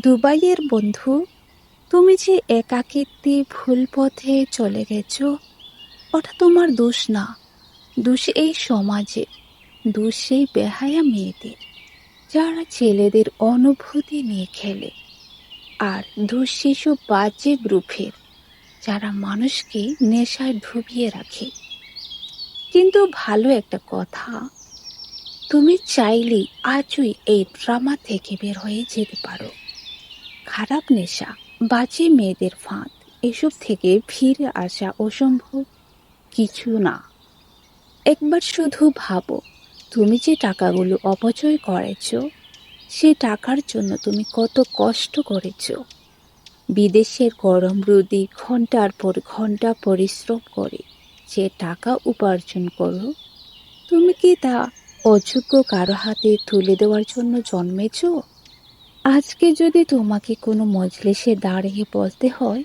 দুবাইয়ের বন্ধু, তুমি যে একাকিত্বে ভুল পথে চলে গেছো, ওটা তোমার দোষ না। দোষ এই সমাজে, দোষ সেই বেহায়া মেয়েদের, যারা ছেলেদের অনুভূতি নিয়ে খেলে। আর দোষ সেসব বাজে গ্রুপের, যারা মানুষকে নেশায় ডুবিয়ে রাখে। কিন্তু ভালো একটা কথা, তুমি চাইলেই আজই এই ড্রামা থেকে বের হয়ে যেতে পারো। খারাপ নেশা, বাজে মেয়েদের ফাঁদ, এসব থেকে ফিরে আসা অসম্ভব কিছু না। একবার শুধু ভাবো, তুমি যে টাকাগুলো অপচয় করেছ, সে টাকার জন্য তুমি কত কষ্ট করেছ। বিদেশের গরম রুদি ঘণ্টার পর ঘণ্টা পরিশ্রম করে যে টাকা উপার্জন করো, তুমি কি তা অযোগ্য কারও হাতে তুলে দেওয়ার জন্য জন্মেছ? আজকে যদি তোমাকে কোনো মজলিসে দাঁড়িয়ে বলতে হয়,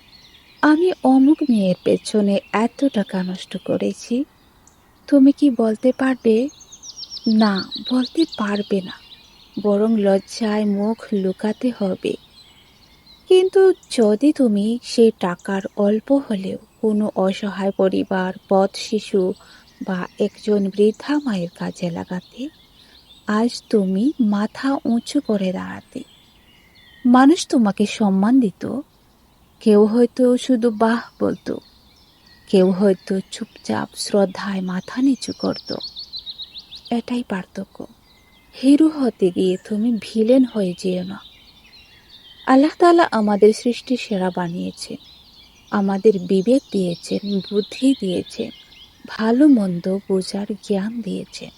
আমি অমুক মেয়ের পেছনে এত টাকা নষ্ট করেছি, তুমি কি বলতে পারবে? না, বলতে পারবে না। বরং লজ্জায় মুখ লুকাতে হবে। কিন্তু যদি তুমি সেই টাকার অল্প হলেও কোনো অসহায় পরিবার পথ শিশু বা একজন বৃদ্ধা মায়ের কাজে লাগাতে, আজ তুমি মাথা উঁচু করে দাঁড়াতে মানুষ তোমাকে সম্মান দিত। কেউ হয়তো শুধু বাহ বলতো। কেউ হয়তো চুপচাপ শ্রদ্ধায় মাথা নিচু করত। এটাই পার্থক্য। হিরো হতে গিয়ে তুমি ভিলেন হয়ে যেও না। আল্লাহ তাআলা আমাদের সৃষ্টি সেরা বানিয়েছে। আমাদের বিবেক দিয়েছেন, বুদ্ধি দিয়েছেন, ভালো মন্দ বোঝার জ্ঞান দিয়েছেন।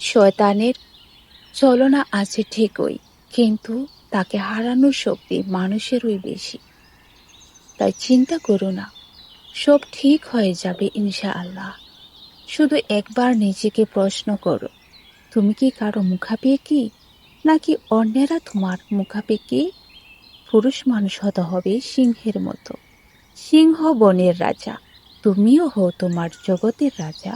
শয়তানের চলনা আছে ঠিকই, কিন্তু তাকে হারানোর শক্তি মানুষেরই বেশি। তাই চিন্তা করো না, সব ঠিক হয়ে যাবে ইনশাআল্লাহ। শুধু একবার নিজেকে প্রশ্ন করো, তুমি কি কারও মুখাপেকি নাকি অন্যেরা তোমার মুখাপেকি পুরুষ মানুষ হতে হবে সিংহের মতো। সিংহ বনের রাজা, তুমিও হও তোমার জগতের রাজা।